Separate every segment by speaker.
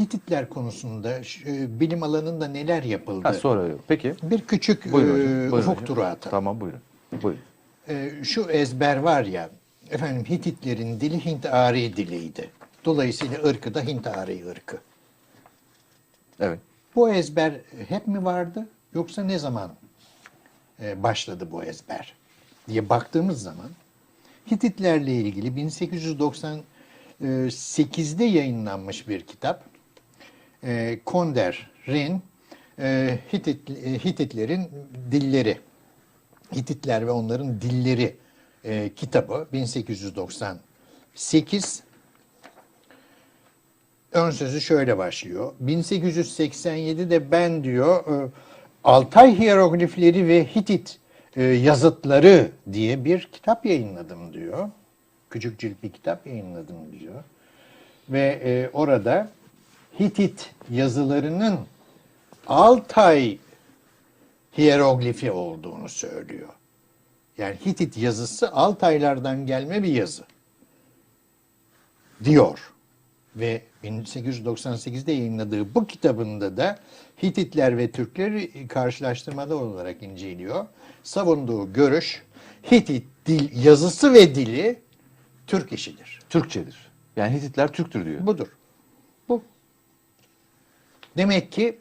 Speaker 1: Hititler konusunda e, bilim alanında neler yapıldı?
Speaker 2: Ha, sonra. Peki.
Speaker 1: Bir küçük
Speaker 2: Buyurun
Speaker 1: e.
Speaker 2: Buyurun
Speaker 1: ufuk
Speaker 2: hocam.
Speaker 1: turu atalım.
Speaker 2: Tamam buyurun. Buyurun.
Speaker 1: E, şu ezber var ya, efendim Hititlerin dili Hint-Ari diliydi. Dolayısıyla ırkı da Hint-Ari ırkı.
Speaker 2: Evet.
Speaker 1: Bu ezber hep mi vardı yoksa ne zaman e, başladı bu ezber diye baktığımız zaman Hititlerle ilgili 1898'de yayınlanmış bir kitap. E, Konder'in e, Hitit, e, Hititlerin dilleri, Hititler ve onların dilleri e, kitabı 1898 ön sözü şöyle başlıyor. 1887'de ben diyor e, Altay hieroglifleri ve Hitit e, yazıtları diye bir kitap yayınladım diyor. Küçük cilt bir kitap yayınladım diyor. Ve e, orada Hitit yazılarının Altay hieroglifi olduğunu söylüyor. Yani Hitit yazısı Altaylardan gelme bir yazı diyor ve 1898'de yayınladığı bu kitabında da Hititler ve Türkleri karşılaştırmada olarak inceliyor. Savunduğu görüş Hitit dil yazısı ve dili Türk işidir.
Speaker 2: Türkçedir. Yani Hititler Türktür diyor.
Speaker 1: Budur. Demek ki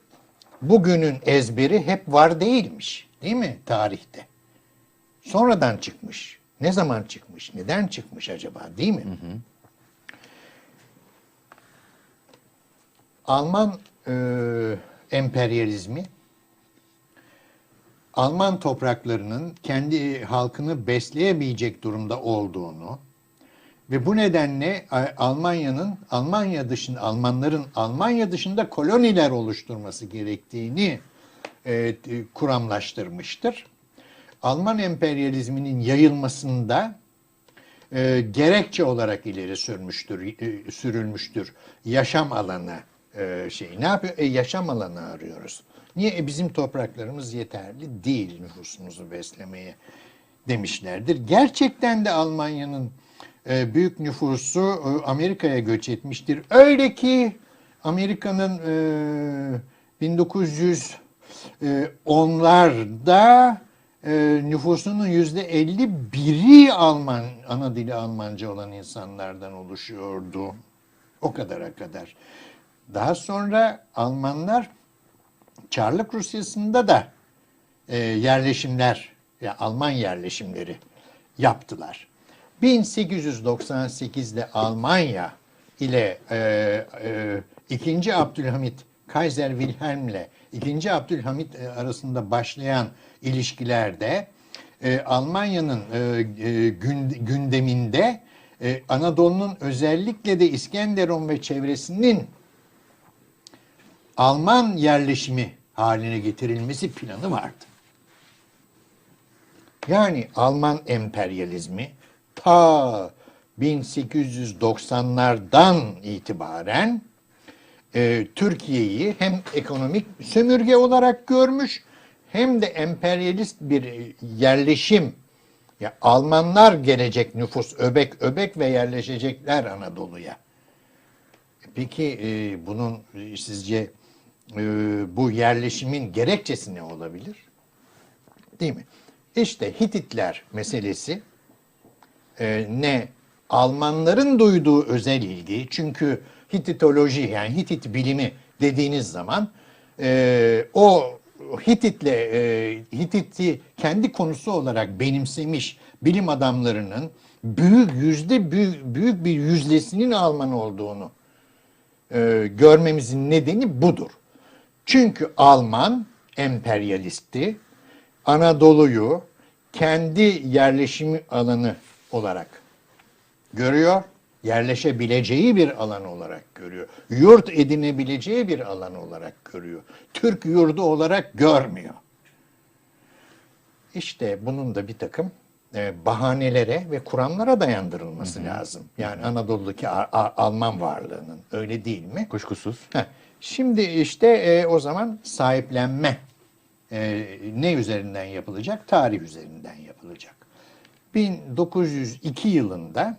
Speaker 1: bugünün ezberi hep var değilmiş. Değil mi tarihte? Sonradan çıkmış. Ne zaman çıkmış? Neden çıkmış acaba? Değil mi? Alman e, emperyalizmi Alman topraklarının kendi halkını besleyemeyecek durumda olduğunu ve bu nedenle A- Almanya'nın Almanya dışında Almanların Almanya dışında koloniler oluşturması gerektiğini e, kuramlaştırmıştır. Alman emperyalizminin yayılmasında e, gerekçe olarak ileri sürmüştür, e, sürülmüştür yaşam alanı e, şey. Ne yapıyor? E, yaşam alanı arıyoruz. Niye? E, bizim topraklarımız yeterli değil nüfusumuzu beslemeye demişlerdir. Gerçekten de Almanya'nın e, büyük nüfusu e, Amerika'ya göç etmiştir. Öyle ki Amerika'nın e, 1910'larda e, nüfusunun yüzde 51'i Alman, ana dili Almanca olan insanlardan oluşuyordu. O kadara kadar. Daha sonra Almanlar Çarlık Rusyası'nda da e, yerleşimler, ya Alman yerleşimleri yaptılar. 1898'de Almanya ile e, e, 2. Abdülhamit Kaiser Wilhelm ile 2. Abdülhamit e, arasında başlayan ilişkilerde e, Almanya'nın e, e, gün- gündeminde e, Anadolu'nun özellikle de İskenderun ve çevresinin Alman yerleşimi haline getirilmesi planı vardı. Yani Alman emperyalizmi ta 1890'lardan itibaren e, Türkiye'yi hem ekonomik sömürge olarak görmüş hem de emperyalist bir yerleşim ya Almanlar gelecek nüfus öbek öbek ve yerleşecekler Anadolu'ya. Peki e, bunun e, sizce e, bu yerleşimin gerekçesi ne olabilir? Değil mi? İşte Hititler meselesi e, ne Almanların duyduğu özel ilgi çünkü Hititoloji yani Hitit bilimi dediğiniz zaman e, o Hititle e, Hitit'i kendi konusu olarak benimsemiş bilim adamlarının büyük yüzde büyük, büyük bir yüzdesinin Alman olduğunu e, görmemizin nedeni budur. Çünkü Alman emperyalisti Anadolu'yu kendi yerleşimi alanı olarak görüyor. Yerleşebileceği bir alan olarak görüyor. Yurt edinebileceği bir alan olarak görüyor. Türk yurdu olarak görmüyor. İşte bunun da bir takım e, bahanelere ve kuramlara dayandırılması lazım. Yani Anadolu'daki A- A- Alman varlığının öyle değil mi?
Speaker 2: Kuşkusuz.
Speaker 1: Heh, Şimdi işte e, o zaman sahiplenme e, ne üzerinden yapılacak? Tarih üzerinden yapılacak. 1902 yılında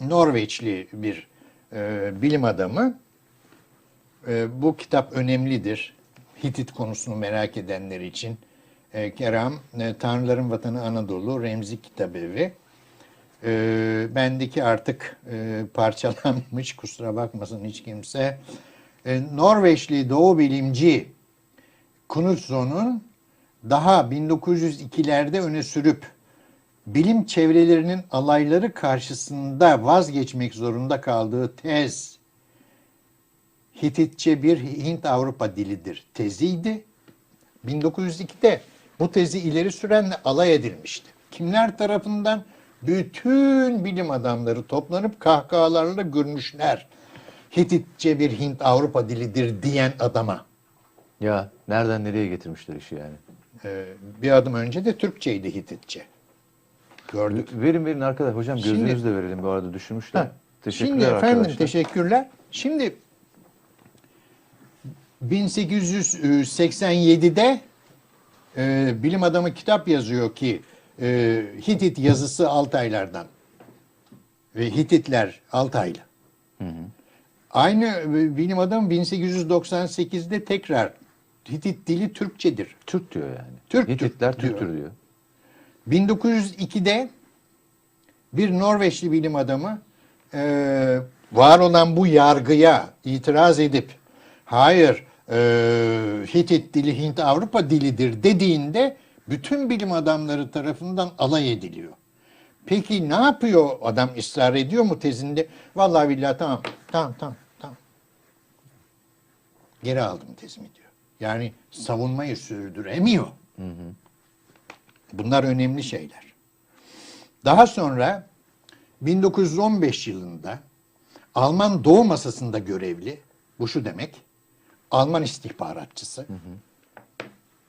Speaker 1: Norveçli bir e, bilim adamı e, bu kitap önemlidir. Hitit konusunu merak edenler için. E, Kerem, e, Tanrıların Vatanı Anadolu, Remzi Kitabevi. E, bendeki artık e, parçalanmış, kusura bakmasın hiç kimse. E, Norveçli doğu bilimci Knutson'un daha 1902'lerde öne sürüp bilim çevrelerinin alayları karşısında vazgeçmek zorunda kaldığı tez Hititçe bir Hint-Avrupa dilidir teziydi. 1902'de bu tezi ileri sürenle alay edilmişti. Kimler tarafından? Bütün bilim adamları toplanıp kahkahalarla gülmüşler. Hititçe bir Hint-Avrupa dilidir diyen adama.
Speaker 2: Ya nereden nereye getirmişler işi yani.
Speaker 1: Ee, bir adım önce de Türkçeydi Hititçe. Gördük.
Speaker 2: Verin verin arkadaş. Hocam
Speaker 1: Şimdi-
Speaker 2: gözünüzle verelim bu arada düşünmüşler.
Speaker 1: Ha,
Speaker 2: Teşekkürler
Speaker 1: Şimdi efendim
Speaker 2: arkadaşlar.
Speaker 1: teşekkürler. Şimdi 1887'de e, bilim adamı kitap yazıyor ki e, Hitit yazısı Altaylardan ve Hititler Altaylı. Aynı e, bilim adamı 1898'de tekrar Hitit dili Türkçedir.
Speaker 2: Türk diyor yani.
Speaker 1: Türk
Speaker 2: Hititler
Speaker 1: diyor.
Speaker 2: Türktür diyor.
Speaker 1: 1902'de bir Norveçli bilim adamı e, var olan bu yargıya itiraz edip hayır e, Hitit dili Hint Avrupa dilidir dediğinde bütün bilim adamları tarafından alay ediliyor. Peki ne yapıyor adam ısrar ediyor mu tezinde? Vallahi billahi tamam tamam tamam tamam. Geri aldım tezimi diyor. Yani savunmayı sürdüremiyor. Bunlar önemli şeyler. Daha sonra 1915 yılında Alman Doğu Masası'nda görevli, bu şu demek, Alman istihbaratçısı,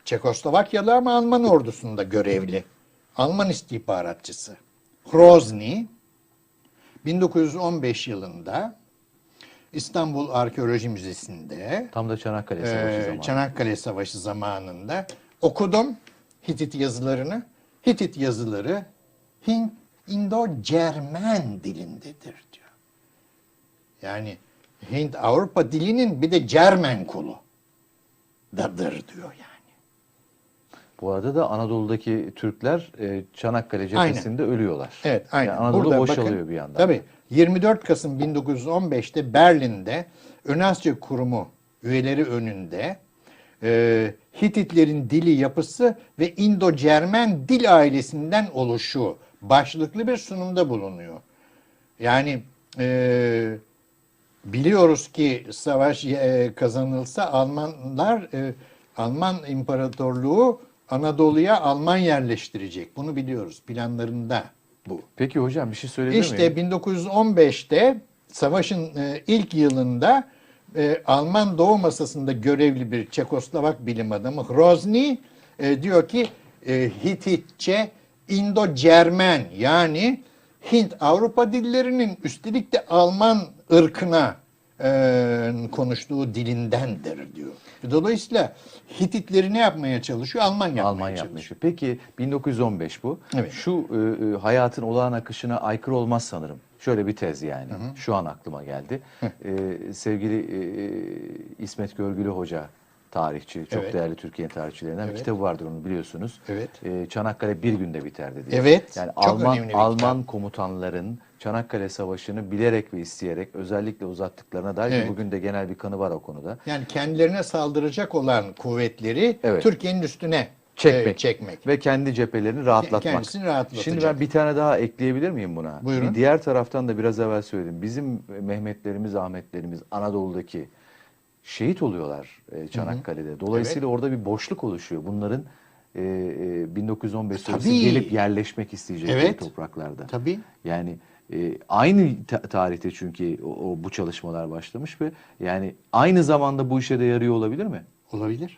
Speaker 1: Çekoslovakyalı ama Alman ordusunda görevli, Alman istihbaratçısı Hrozny, 1915 yılında İstanbul Arkeoloji Müzesi'nde
Speaker 2: Tam da Çanakkale Savaşı
Speaker 1: ee,
Speaker 2: zamanı.
Speaker 1: Çanakkale Savaşı zamanında okudum Hitit yazılarını. Hitit yazıları Hint, İndo-Cermen dilindedir diyor. Yani Hint Avrupa dilinin bir de Cermen kolu dadır diyor yani.
Speaker 2: Bu arada da Anadolu'daki Türkler e, Çanakkale
Speaker 1: Aynen.
Speaker 2: cephesinde ölüyorlar.
Speaker 1: Evet, aynen.
Speaker 2: Yani Anadolu
Speaker 1: Burada
Speaker 2: boşalıyor
Speaker 1: bakın,
Speaker 2: bir yandan.
Speaker 1: Tabii 24 Kasım 1915'te Berlin'de Önasya Kurumu üyeleri önünde e, Hititlerin dili yapısı ve İndo-Cermen dil ailesinden oluşu başlıklı bir sunumda bulunuyor. Yani e, biliyoruz ki savaş e, kazanılsa Almanlar e, Alman İmparatorluğu Anadolu'ya Alman yerleştirecek. Bunu biliyoruz. Planlarında bu.
Speaker 2: Peki hocam bir şey söyleyebilir
Speaker 1: İşte
Speaker 2: miyim?
Speaker 1: 1915'te savaşın e, ilk yılında e, Alman Doğu Masası'nda görevli bir Çekoslovak bilim adamı Hrozny e, diyor ki e, Hititçe İndo-Cermen yani Hint Avrupa dillerinin üstelik de Alman ırkına e, konuştuğu dilindendir diyor. Dolayısıyla Hititleri ne yapmaya çalışıyor? Alman yapmaya
Speaker 2: Alman
Speaker 1: çalışıyor.
Speaker 2: yapmış. Peki 1915 bu.
Speaker 1: Evet.
Speaker 2: Şu e, e, hayatın olağan akışına aykırı olmaz sanırım. Şöyle bir tez yani. Şu an aklıma geldi. E, sevgili e, İsmet Görgülü Hoca tarihçi, çok
Speaker 1: Evet.
Speaker 2: değerli Türkiye tarihçilerinden bir
Speaker 1: Evet.
Speaker 2: kitabı vardır onu biliyorsunuz.
Speaker 1: Evet.
Speaker 2: E, Çanakkale bir günde biterdi diye.
Speaker 1: Evet,
Speaker 2: Yani
Speaker 1: çok
Speaker 2: Alman
Speaker 1: bir
Speaker 2: Alman
Speaker 1: kitap.
Speaker 2: komutanların Çanakkale Savaşı'nı bilerek ve isteyerek özellikle uzattıklarına dair
Speaker 1: Evet.
Speaker 2: bugün de genel bir kanı var o konuda.
Speaker 1: Yani kendilerine saldıracak olan kuvvetleri
Speaker 2: Evet.
Speaker 1: Türkiye'nin üstüne
Speaker 2: Çekmek.
Speaker 1: e, çekmek.
Speaker 2: Ve kendi cephelerini rahatlatmak.
Speaker 1: Kendisini rahatlatacak.
Speaker 2: Şimdi ben bir tane daha ekleyebilir miyim buna?
Speaker 1: Buyurun.
Speaker 2: Bir diğer taraftan da biraz evvel söyledim. Bizim Mehmetlerimiz, Ahmetlerimiz Anadolu'daki şehit oluyorlar e, Çanakkale'de. Dolayısıyla orada bir boşluk oluşuyor. Bunların e, e, 1915 sonrası
Speaker 1: Tabii.
Speaker 2: gelip yerleşmek isteyecekleri
Speaker 1: Evet.
Speaker 2: topraklarda.
Speaker 1: Tabii.
Speaker 2: Yani e, aynı ta- tarihte çünkü o, o- bu çalışmalar başlamış ve yani aynı zamanda bu işe de yarıyor olabilir mi?
Speaker 1: Olabilir.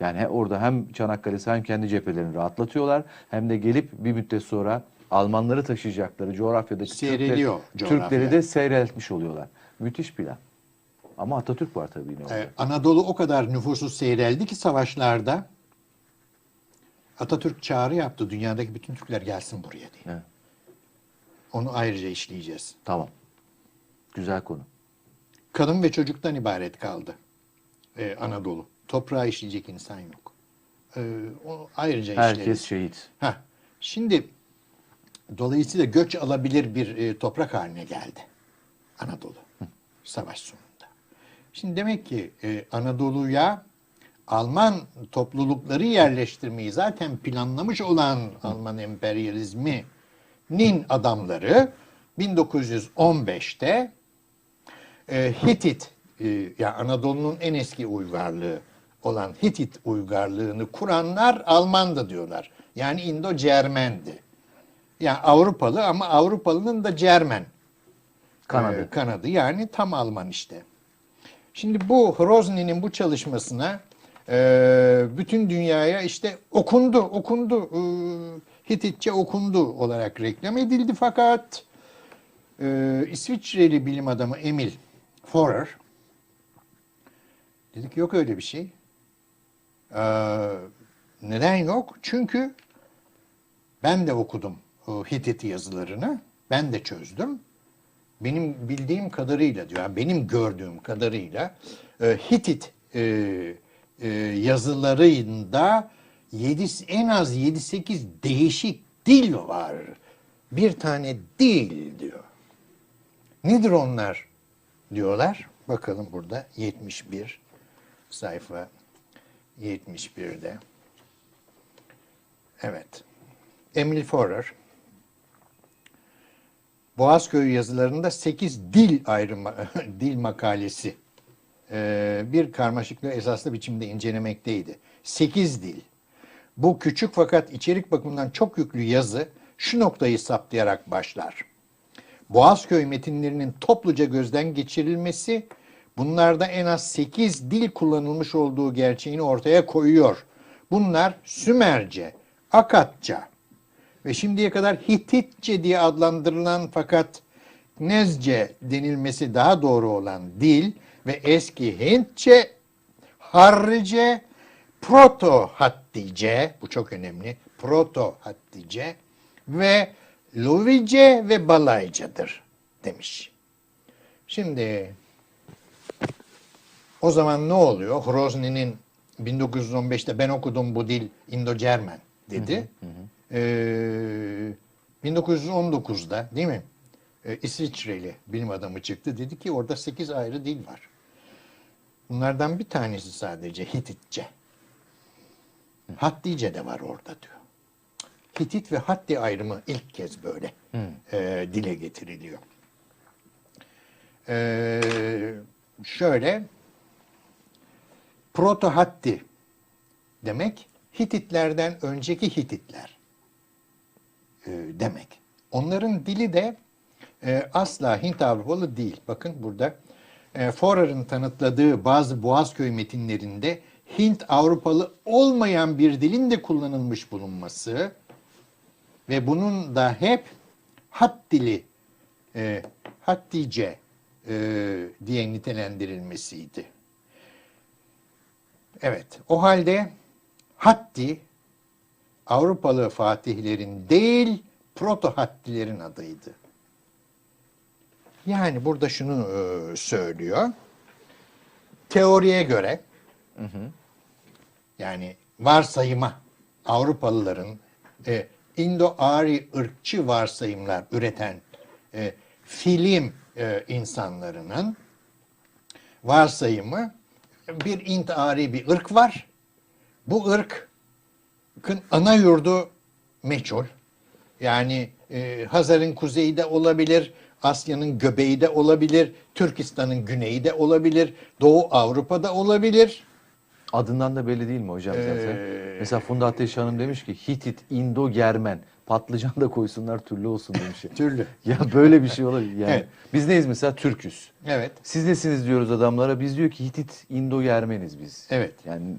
Speaker 2: Yani orada hem Çanakkale'si hem kendi cephelerini rahatlatıyorlar hem de gelip bir müddet sonra Almanları taşıyacakları coğrafyadaki Türkler-. Türkleri de seyreltmiş oluyorlar. Müthiş plan. Ama Atatürk var tabii yine orada.
Speaker 1: Ee, Anadolu o kadar nüfusu seyreldi ki savaşlarda Atatürk çağrı yaptı. Dünyadaki bütün Türkler gelsin buraya diye.
Speaker 2: Evet.
Speaker 1: Onu ayrıca işleyeceğiz.
Speaker 2: Tamam. Güzel konu.
Speaker 1: kadın ve çocuktan ibaret kaldı e, Anadolu. Toprağa işleyecek insan yok. E, o ayrıca
Speaker 2: Herkes
Speaker 1: işleriz.
Speaker 2: şehit.
Speaker 1: Heh, şimdi dolayısıyla göç alabilir bir e, toprak haline geldi Anadolu savaş sonunda. Şimdi demek ki e, Anadolu'ya Alman toplulukları yerleştirmeyi zaten planlamış olan Alman emperyalizminin adamları 1915'te e, Hitit, e, yani Anadolu'nun en eski uygarlığı olan Hitit uygarlığını kuranlar Almandı diyorlar. Yani İndo-Cermendi. Yani Avrupalı ama Avrupalının da Cermen
Speaker 2: Kanadı.
Speaker 1: e, kanadı yani tam Alman işte. Şimdi bu Hrozny'nin bu çalışmasına e, bütün dünyaya işte okundu, okundu, e, Hititçe okundu olarak reklam edildi fakat e, İsviçreli bilim adamı Emil Forer dedi ki yok öyle bir şey. E, neden yok? Çünkü ben de okudum o Hitit yazılarını, ben de çözdüm benim bildiğim kadarıyla diyor, yani benim gördüğüm kadarıyla e, Hitit e, e, yazılarında yedi, en az 7-8 değişik dil var. Bir tane dil diyor. Nedir onlar diyorlar? Bakalım burada 71 sayfa 71'de. Evet. Emil Forer Boğazköy yazılarında 8 dil ayrımı, dil makalesi e, bir karmaşıklığı esaslı biçimde incelemekteydi. 8 dil. Bu küçük fakat içerik bakımından çok yüklü yazı şu noktayı saptayarak başlar. Boğazköy metinlerinin topluca gözden geçirilmesi bunlarda en az 8 dil kullanılmış olduğu gerçeğini ortaya koyuyor. Bunlar Sümerce, Akatça, ve şimdiye kadar Hititçe diye adlandırılan fakat Knezce denilmesi daha doğru olan dil ve eski Hintçe, Harrice, Proto Hattice, bu çok önemli, Proto Hattice ve Luvice ve Balaycadır demiş. Şimdi o zaman ne oluyor? Hrozny'nin 1915'te ben okudum bu dil İndo-Cermen dedi. Ee, 1919'da değil mi? Ee, İsviçreli bilim adamı çıktı. Dedi ki orada 8 ayrı dil var. Bunlardan bir tanesi sadece Hititçe. Hattice de var orada diyor. Hitit ve Hatti ayrımı ilk kez böyle e, dile getiriliyor. Ee, şöyle Proto Hatti demek Hititlerden önceki Hititler e, demek. Onların dili de e, asla Hint Avrupalı değil. Bakın burada e, Forer'ın tanıtladığı bazı Boğazköy metinlerinde Hint Avrupalı olmayan bir dilin de kullanılmış bulunması ve bunun da hep hat dili, e, Hattice e, diye nitelendirilmesiydi. Evet, o halde Hatti Avrupalı fatihlerin değil, Proto Hattilerin adıydı. Yani burada şunu e, söylüyor. Teoriye göre yani varsayıma Avrupalıların e, Indo-Ari ırkçı varsayımlar üreten e, film e, insanlarının varsayımı bir Int-Ari bir ırk var. Bu ırkın ana yurdu meçhul. Yani e, Hazar'ın kuzeyi de olabilir, Asya'nın göbeği de olabilir, Türkistan'ın güneyi de olabilir, Doğu Avrupa'da olabilir.
Speaker 2: Adından da belli değil mi hocam zaten?
Speaker 1: Ee,
Speaker 2: Mesela Funda Ateş Hanım demiş ki Hitit, İndo, Germen. Patlıcan da koysunlar türlü olsun demiş.
Speaker 1: Türlü.
Speaker 2: ya böyle bir şey olabilir. Yani
Speaker 1: Evet.
Speaker 2: biz neyiz mesela Türküz.
Speaker 1: Evet.
Speaker 2: Siz nesiniz diyoruz adamlara. Biz diyor ki Hitit, İndo, Germeniz biz.
Speaker 1: Evet.
Speaker 2: Yani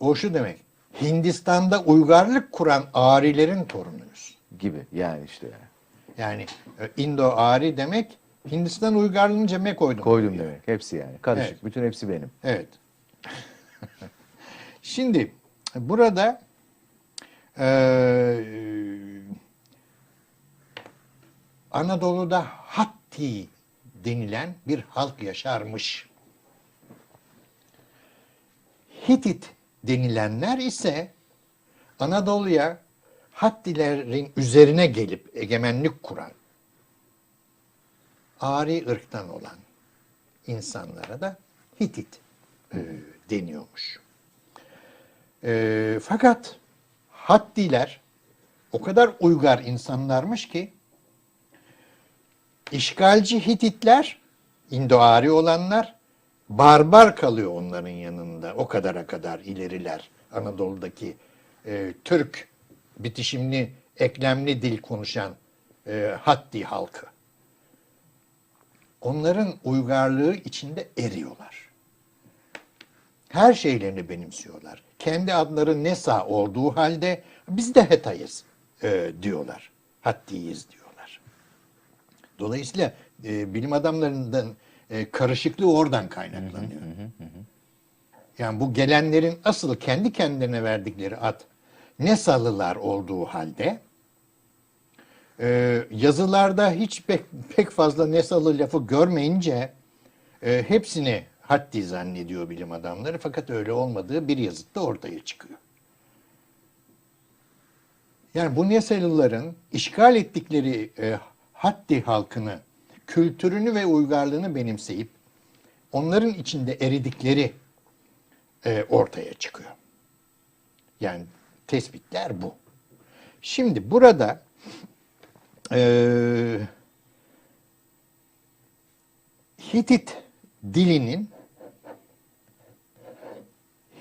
Speaker 1: O şu demek. Hindistan'da uygarlık kuran Arilerin torunuyuz.
Speaker 2: gibi yani işte. Yani.
Speaker 1: Yani e, Indo-Ari demek Hindistan uygarlığını ceme koydum.
Speaker 2: Koydum demek. Hepsi yani. Karışık.
Speaker 1: Evet.
Speaker 2: Bütün hepsi benim.
Speaker 1: Evet. Şimdi burada eee, Anadolu'da Hatti denilen bir halk yaşarmış. Hitit denilenler ise Anadolu'ya Hattilerin üzerine gelip egemenlik kuran Ari ırktan olan insanlara da Hitit e, deniyormuş. E, fakat Hattiler o kadar uygar insanlarmış ki işgalci Hititler, İndo-Ari olanlar barbar kalıyor onların yanında. O kadara kadar ileriler. Anadolu'daki e, Türk bitişimli, eklemli dil konuşan e, Hatti halkı. Onların uygarlığı içinde eriyorlar. Her şeylerini benimsiyorlar. Kendi adları Nesa olduğu halde biz de Hetayız e, diyorlar. Hattiyiz diyorlar. Dolayısıyla e, bilim adamlarından e, karışıklığı oradan kaynaklanıyor. Yani bu gelenlerin asıl kendi kendilerine verdikleri ad Nesalılar olduğu halde e, yazılarda hiç pek, pek fazla Nesalı lafı görmeyince e, hepsini Hatti zannediyor bilim adamları fakat öyle olmadığı bir yazıtta ortaya çıkıyor. Yani bu Nesalıların işgal ettikleri e, Hatti halkını, kültürünü ve uygarlığını benimseyip onların içinde eridikleri e, ortaya çıkıyor. Yani tespitler bu. Şimdi burada e, Hitit dilinin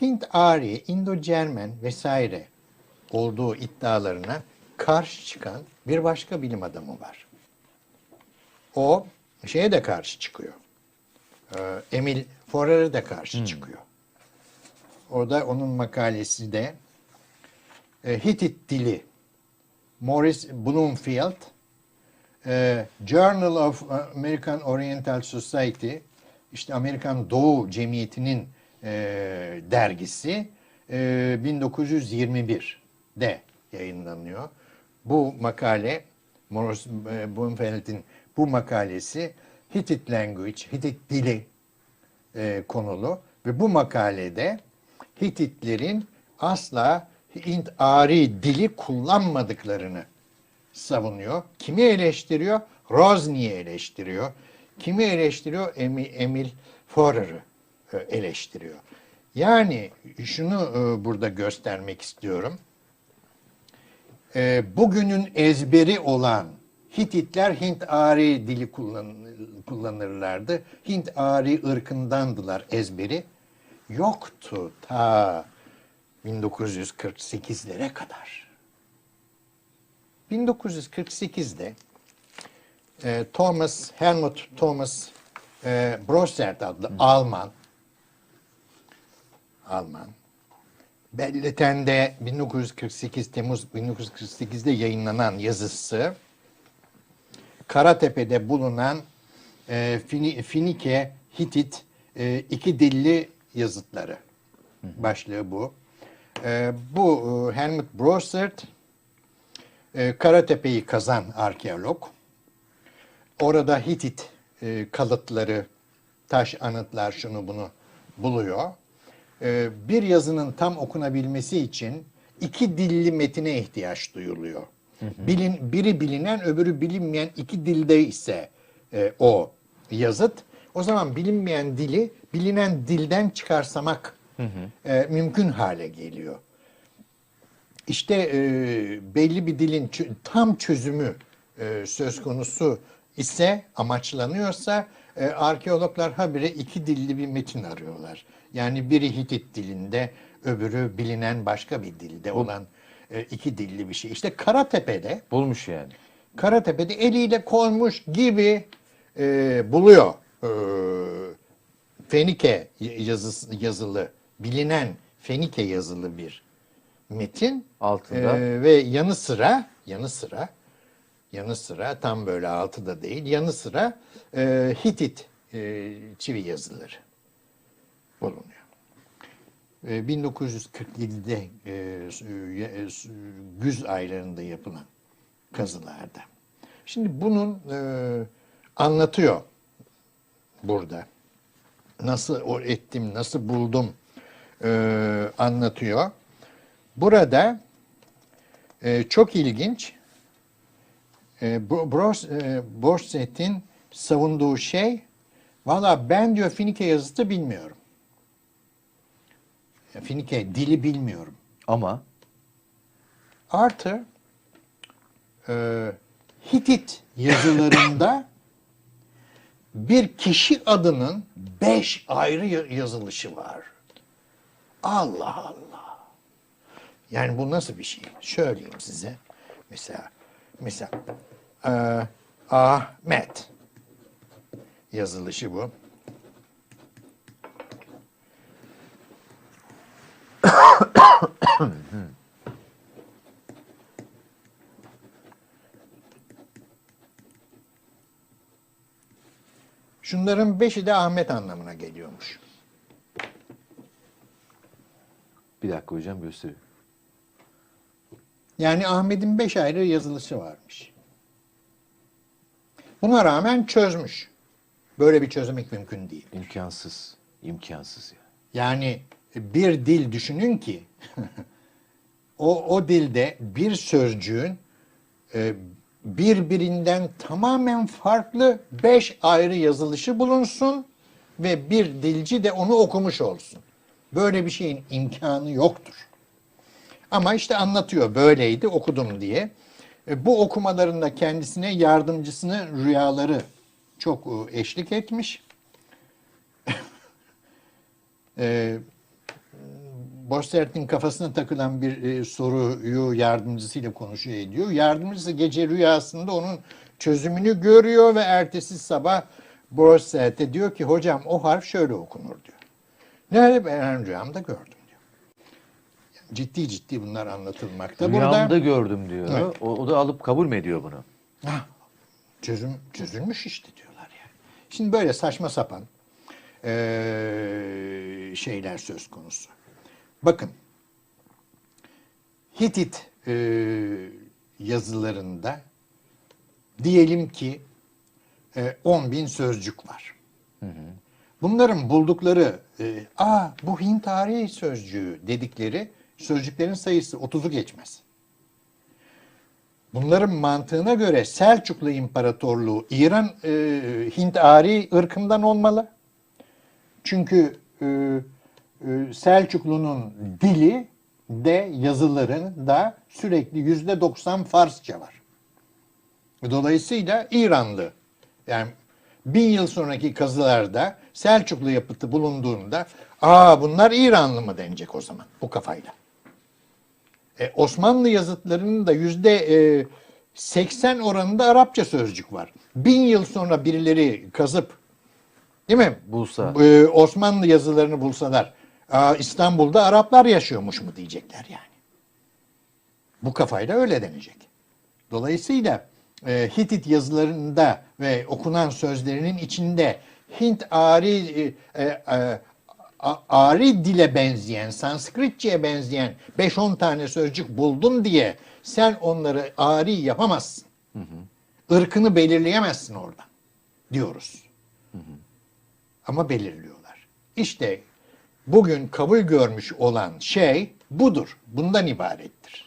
Speaker 1: Hint-Ari, Indo-Cermen vesaire olduğu iddialarına karşı çıkan bir başka bilim adamı var. O şeye de karşı çıkıyor. Ee, Emil Forer'e de karşı çıkıyor. Orada onun makalesi de e, Hitit dili Morris Bloomfield e, Journal of American Oriental Society işte Amerikan Doğu Cemiyeti'nin e, dergisi e, 1921'de yayınlanıyor. Bu makale Morris e, Bloomfield'in bu makalesi Hittite language, Hitit dili e, konulu ve bu makalede Hititlerin asla Hint-Ari dili kullanmadıklarını savunuyor. Kimi eleştiriyor? Rosni'yi eleştiriyor. Kimi eleştiriyor? Emil, Emil Forer'ı eleştiriyor. Yani şunu e, burada göstermek istiyorum. E, bugünün ezberi olan Hititler Hint-Ari dili kullan, kullanırlardı. Hint-Ari ırkındandılar ezberi. Yoktu ta 1948'lere kadar. 1948'de e, Thomas Helmut Thomas e, Brossert adlı Alman Alman Belleten'de 1948 Temmuz 1948'de yayınlanan yazısı Karatepe'de bulunan e, Fini, Finike Hitit e, iki dilli yazıtları. Başlığı bu. E, bu e, Helmut Brossert e, Karatepe'yi kazan arkeolog. Orada Hitit e, kalıtları, taş anıtlar şunu bunu buluyor. E, bir yazının tam okunabilmesi için iki dilli metine ihtiyaç duyuluyor. Bilin, biri bilinen öbürü bilinmeyen iki dilde ise e, o yazıt. O zaman bilinmeyen dili bilinen dilden çıkarsamak e, mümkün hale geliyor. İşte e, belli bir dilin tam çözümü e, söz konusu ise amaçlanıyorsa e, arkeologlar habire iki dilli bir metin arıyorlar. Yani biri Hitit dilinde öbürü bilinen başka bir dilde olan e, iki dilli bir şey. İşte Karatepe'de
Speaker 2: Bulmuş yani.
Speaker 1: Karatepe'de eliyle koymuş gibi e, buluyor. E, Fenike yazısı, yazılı, bilinen Fenike yazılı bir metin.
Speaker 2: Altında.
Speaker 1: E, ve yanı sıra, yanı sıra, yanı sıra tam böyle altı da değil, yanı sıra e, Hitit e, çivi yazıları bulunuyor. E, 1947'de e, s- e, s- güz aylarında yapılan kazılarda. Şimdi bunun e, anlatıyor burada. Nasıl ettim, nasıl buldum e, anlatıyor. Burada e, çok ilginç e, e, Borset'in savunduğu şey valla ben diyor Finike yazıtı bilmiyorum. Finike dili bilmiyorum.
Speaker 2: Ama
Speaker 1: Artı e, Hitit yazılarında bir kişi adının beş ayrı ya- yazılışı var. Allah Allah. Yani bu nasıl bir şey? Söyleyeyim size. Mesela mesela e, Ahmet yazılışı bu. Şunların beşi de Ahmet anlamına geliyormuş.
Speaker 2: bir dakika hocam göstereyim.
Speaker 1: Yani Ahmet'in beş ayrı yazılışı varmış. Buna rağmen çözmüş. Böyle bir çözmek mümkün değil.
Speaker 2: İmkansız. İmkansız ya.
Speaker 1: Yani bir dil düşünün ki o, o dilde bir sözcüğün e, birbirinden tamamen farklı beş ayrı yazılışı bulunsun ve bir dilci de onu okumuş olsun. Böyle bir şeyin imkanı yoktur. Ama işte anlatıyor böyleydi okudum diye. E, Bu okumalarında kendisine yardımcısının rüyaları çok e, eşlik etmiş. e, Bostert'in kafasına takılan bir e, soruyu yardımcısıyla konuşuyor ediyor. Yardımcısı gece rüyasında onun çözümünü görüyor ve ertesi sabah Bostert'e diyor ki hocam o harf şöyle okunur diyor. Nerede ben rüyamda gördüm diyor. Ciddi ciddi bunlar anlatılmakta.
Speaker 2: Rüyamda
Speaker 1: Burada
Speaker 2: gördüm diyor.
Speaker 1: Evet.
Speaker 2: O, o da alıp kabul mü ediyor bunu?
Speaker 1: Ah, çözüm çözülmüş işte diyorlar yani. Şimdi böyle saçma sapan eee, şeyler söz konusu. Bakın Hitit eee, yazılarında diyelim ki eee, 10 bin sözcük var. Bunların buldukları, e, aa bu Hint tarihi sözcüğü dedikleri sözcüklerin sayısı 30'u geçmez. Bunların mantığına göre Selçuklu İmparatorluğu İran e, Hint Ari ırkından olmalı. Çünkü e, e, Selçuklu'nun dili de yazıların da sürekli yüzde 90 Farsça var. Dolayısıyla İranlı yani bin yıl sonraki kazılarda Selçuklu yapıtı bulunduğunda aa bunlar İranlı mı denecek o zaman bu kafayla. E, Osmanlı yazıtlarının da yüzde e, 80 oranında Arapça sözcük var. Bin yıl sonra birileri kazıp değil mi?
Speaker 2: Bulsa.
Speaker 1: E, Osmanlı yazılarını bulsalar İstanbul'da Araplar yaşıyormuş mu diyecekler yani. Bu kafayla öyle denecek. Dolayısıyla e, Hitit yazılarında ve okunan sözlerinin içinde Hint Ari e, e, Ari dile benzeyen, Sanskritçe'ye benzeyen 5-10 tane sözcük buldun diye sen onları Ari yapamazsın. Irkını belirleyemezsin oradan diyoruz. Ama belirliyorlar. İşte bugün kabul görmüş olan şey budur. Bundan ibarettir.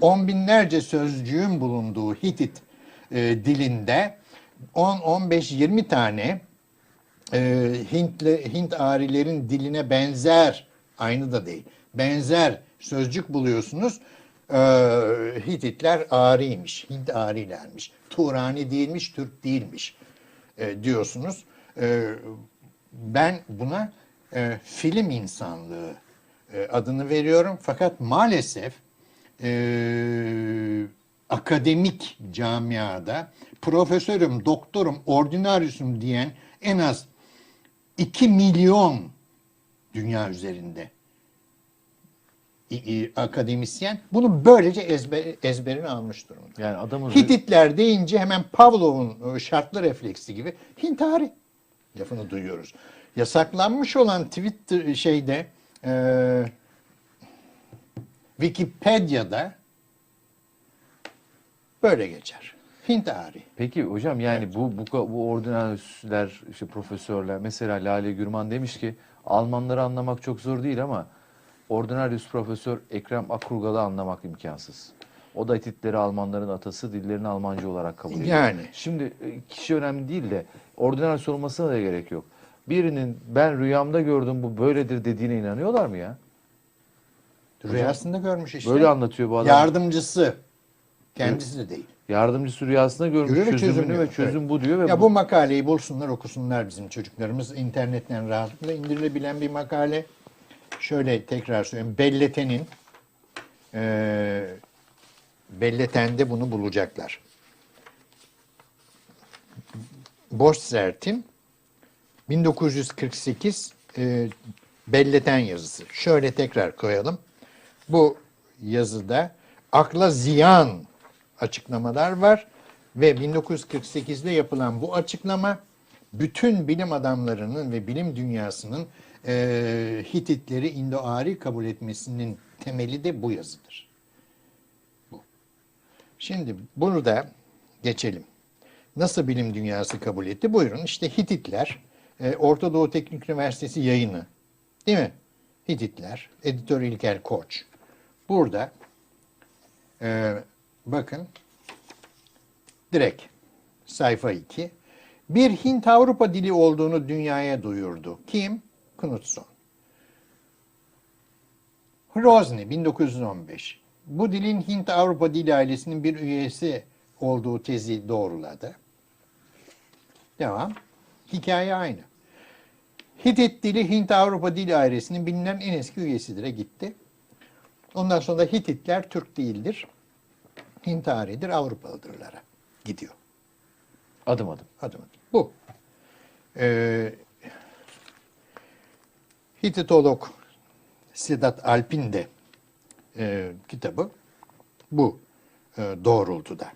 Speaker 1: On binlerce sözcüğün bulunduğu Hitit e, dilinde 10, 15, 20 tane e, Hintli, Hint arilerin diline benzer, aynı da değil, benzer sözcük buluyorsunuz. E, Hititler ariymiş, Hint arilermiş. Turani değilmiş, Türk değilmiş e, diyorsunuz. E, ben buna e, film insanlığı e, adını veriyorum. Fakat maalesef e, akademik camiada profesörüm, doktorum, ordinaryusum diyen en az 2 milyon dünya üzerinde akademisyen bunu böylece ezber, ezberine almış durumda.
Speaker 2: Yani adamın
Speaker 1: Hititler deyince hemen Pavlov'un e, şartlı refleksi gibi Hintari lafını duyuyoruz. Yasaklanmış olan Twitter şeyde e, Wikipedia'da böyle geçer. Hint tarihi.
Speaker 2: Peki hocam yani bu bu bu ordinalistler, işte profesörler mesela Lale Gürman demiş ki Almanları anlamak çok zor değil ama ordinarius profesör Ekrem Akurgal'ı anlamak imkansız. O da Hititleri Almanların atası, dillerini Almanca olarak kabul ediyor.
Speaker 1: Yani.
Speaker 2: Şimdi e, kişi önemli değil de ordinarius olmasına da gerek yok. Birinin ben rüyamda gördüm bu böyledir dediğine inanıyorlar mı ya?
Speaker 1: Rüyasında görmüş işte.
Speaker 2: Böyle anlatıyor bu adam.
Speaker 1: Yardımcısı. Kendisi de değil.
Speaker 2: Yardımcısı rüyasında görmüş
Speaker 1: Görüyor
Speaker 2: çözümünü ve çözüm
Speaker 1: Evet.
Speaker 2: bu diyor ve
Speaker 1: Ya bu makaleyi bulsunlar, okusunlar bizim çocuklarımız. İnternetten rahatlıkla indirilebilen bir makale. Şöyle tekrar söyleyeyim. Belleten'in eee Belleten'de bunu bulacaklar. Boşsert'in 1948 eee Belleten yazısı. Şöyle tekrar koyalım. Bu yazıda akla ziyan açıklamalar var ve 1948'de yapılan bu açıklama bütün bilim adamlarının ve bilim dünyasının eee Hititleri Indo-Ari kabul etmesinin temeli de bu yazıdır. Bu. Şimdi bunu da geçelim. Nasıl bilim dünyası kabul etti? Buyurun işte Hititler, e, Orta Doğu Teknik Üniversitesi yayını değil mi? Hititler, editör İlker Koç. Burada e, bakın direkt sayfa 2. Bir Hint-Avrupa dili olduğunu dünyaya duyurdu. Kim? Knudson. Hrozny 1915. Bu dilin Hint-Avrupa dil ailesinin bir üyesi olduğu tezi doğruladı. Devam. Hikaye aynı. Hitit dili Hint-Avrupa dil ailesinin bilinen en eski üyesidir'e gitti. Ondan sonra da Hititler Türk değildir. Hint tarihidir, Avrupalıdırlara gidiyor.
Speaker 2: adım adım.
Speaker 1: Adım adım. Bu. Ee, Hititolog Sedat Alp'in de e, kitabı bu e, doğrultuda.